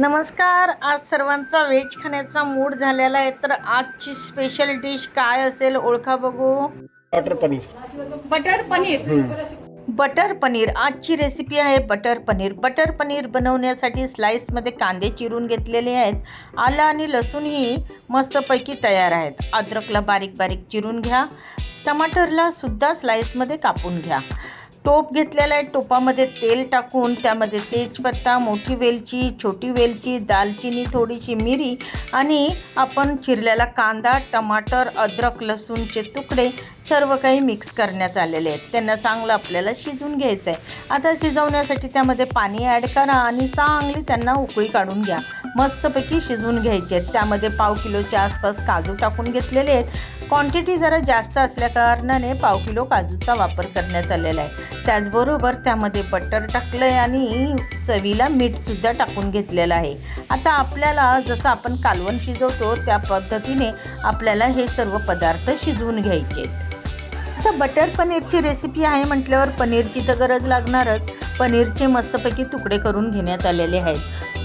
नमस्कार आज सर्वांचा व्हेज खाण्याचा मूड झालेला आहे तर आजची स्पेशल डिश काय असेल ओळखा बघू. Butter paneer. Butter paneer? Butter paneer आजची रेसिपी आहे बटर पनीर. बटर पनीर बनवण्यासाठी स्लाईसमध्ये कांदे चिरून घेतलेले आहेत. आलं आणि लसूणही मस्तपैकी तयार आहेत. अद्रकला बारीक बारीक चिरून घ्या. टमाटरला सुद्धा स्लाईसमध्ये कापून घ्या. टोप घेतलेला आहे. टोपामध्ये तेल टाकून त्यामध्ये तेजपत्ता मोठी वेलची छोटी वेलची दालचिनी थोडीशी मिरी आणि आपण चिरलेला कांदा टमाटर अद्रक लसूणचे तुकडे सर्व काही मिक्स करण्यात आलेले आहेत. त्यांना चांगलं आपल्याला शिजून घ्यायचं आहे आता शिजवण्यासाठी त्यामध्ये पाणी ॲड करा आणि चांगली त्यांना उकळी काढून घ्या. मस्तपैकी शिजवून घ्यायचे आहेत. त्यामध्ये पाव किलोच्या आसपास काजू टाकून घेतलेले आहेत. क्वांटिटी जरा जास्त असल्या कारणाने पाव किलो काजूचा वापर करण्यात आलेला आहे. त्याचबरोबर त्यामध्ये बटर टाकलं आहे आणि चवीला मीठसुद्धा टाकून घेतलेलं आहे. आता आपल्याला जसं आपण कालवण शिजवतो त्या पद्धतीने आपल्याला हे सर्व पदार्थ शिजवून घ्यायचे आता बटर पनीरची रेसिपी आहे म्हटल्यावर पनीरची तर गरज लागणारच. पनीरचे मस्तपैकी तुकडे करून घेण्यात आलेले आहेत.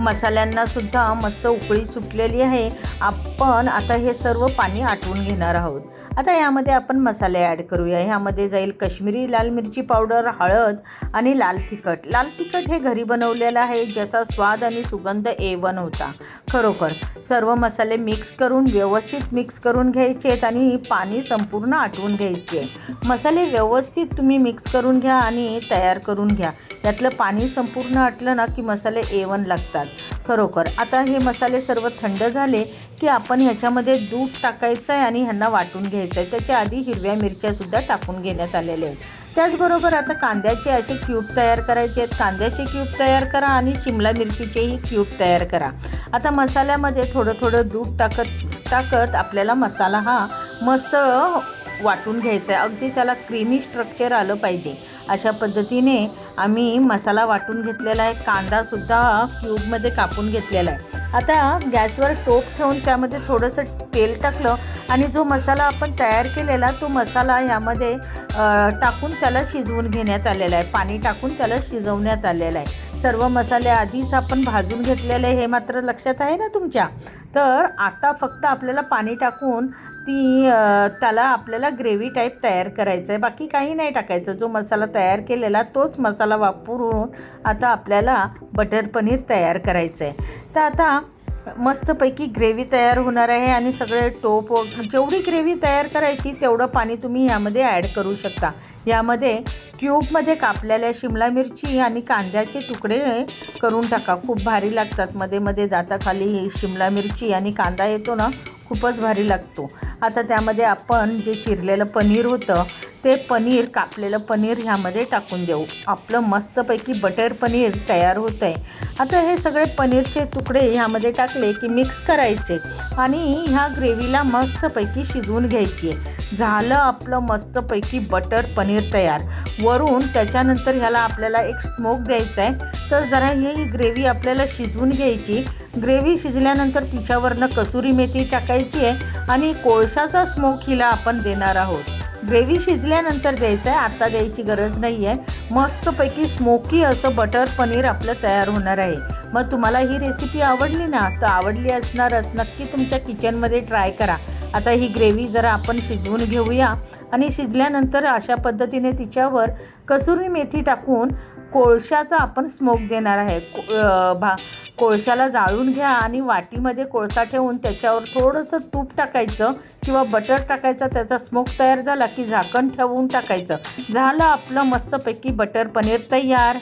मसाल्यांना सुद्धा मस्त उकळी सुटलेली आहे. आपण आता हे सर्व पाणी आटवून घेणार आहोत. आता यामध्ये आपण मसाले ॲड करूया. ह्यामध्ये जाईल कश्मीरी लाल मिरची पावडर हळद आणि लाल तिखट. लाल तिखट हे घरी बनवलेलं आहे ज्याचा स्वाद आणि सुगंध ए वन होता. खरोखर सर्व मसाले मिक्स करून व्यवस्थित मिक्स करून घ्यायचे आहेत आणि पाणी संपूर्ण आटवून घ्यायचे. मसाले व्यवस्थित तुम्ही मिक्स करून घ्या आणि तयार करून घ्या. यातलं पाणी संपूर्ण आटलं ना की मसाले ए वन लागतात. खरोखर. आता हे मसाले सर्व थंड झाले की आपण ह्याच्यामध्ये दूध टाकायचं आहे आणि ह्यांना वाटून घ्यायचं आहे त्याच्या आधी हिरव्या मिरच्यासुद्धा टाकून घेण्यात आलेल्या आहेत. त्याचबरोबर आता कांद्याचे असे क्यूब तयार करायचे आहेत. कांद्याचे क्यूब तयार करा आणि शिमला मिरचीचेही क्यूब तयार करा. आता मसाल्यामध्ये थोडं थोडं दूध टाकत टाकत आपल्याला मसाला हा मस्त वाटून घ्यायचा आहे. अगदी त्याला क्रीमी स्ट्रक्चर आलं पाहिजे. अशा पद्धतीने आम्ही मसाला वाटून घेतलेला आहे कांदासुद्धा क्यूबमध्ये कापून घेतलेला आहे. आता गॅसवर टोप ठेवून त्यामध्ये थोडंसं तेल टाकलं आणि जो मसाला आपण तयार केलेला तो मसाला ह्यामध्ये टाकून त्याला शिजवून घेण्यात आलेला आहे. पाणी टाकून त्याला शिजवण्यात आलेलं आहे. सर्व मसाले आधीच आपण भाजून घेतलेले हे मात्र लक्षात आहे ना तुमच्या? तर आता फक्त आपल्याला पाणी टाकून ती त्याला आपल्याला ग्रेव्ही टाईप तयार करायचं आहे बाकी काही नाही टाकायचं. जो मसाला तयार केलेला तोच मसाला वापरून आता आपल्याला बटर पनीर तयार करायचं आहे तर आता मस्तपैकी ग्रेव्ही तयार होणार आहे आणि सगळे टोप जेवढी ग्रेव्ही तयार करायची तेवढं पाणी तुम्ही यामध्ये ॲड करू शकता. यामध्ये क्यूबमध्ये कापलेल्या शिमला मिरची आणि कांद्याचे तुकडे करून टाका. खूप भारी लागतात. मध्ये मध्ये जाताखाली शिमला मिरची आणि कांदा येतो ना खूपच भारी लागतो. आता त्यामध्ये आपण जे चिरलेलं पनीर होतं ते पनीर कापलेलं पनीर ह्यामध्ये टाकून देऊ. आपलं मस्तपैकी बटर पनीर तयार होतं आहे आता हे सगळे पनीरचे तुकडे ह्यामध्ये टाकले की मिक्स करायचे आणि ह्या ग्रेव्हीला मस्तपैकी शिजवून घ्यायची. आहे झालं आपलं मस्तपैकी बटर पनीर तयार. वरून त्याच्यानंतर ह्याला आपल्याला एक स्मोक द्यायचा आहे तर जरा ही ग्रेव्ही आपल्याला शिजवून घ्यायची. ग्रेव्ही शिजल्यानंतर तिच्यावरनं कसुरी मेथी टाकायची आहे आणि कोळशाचा स्मोक हिला आपण देणार आहोत. ग्रेव्ही शिजल्यानंतर द्यायचं आहे आता द्यायची गरज नाही आहे मस्तपैकी स्मोकी असं बटर पनीर आपलं तयार होणार आहे. मग तुम्हाला ही रेसिपी आवडली ना तर आवडली असणारच नक्की तुमच्या किचनमध्ये ट्राय करा. आता ही ग्रेव्ही जरा आपण शिजवून घेऊया. आणि शिजल्यानंतर अशा पद्धतीने तिच्यावर कसुरी मेथी टाकून कोळशाचा आपण स्मोक देणार आहे. को भा कोळशाला जाळून घ्या आणि वाटीमध्ये कोळसा ठेवून त्याच्यावर थोडंसं तूप टाकायचं किंवा बटर टाकायचं त्याचा स्मोक तयार झाला की झाकण ठेवून टाकायचं. झालं आपलं मस्तपैकी बटर पनीर तयार.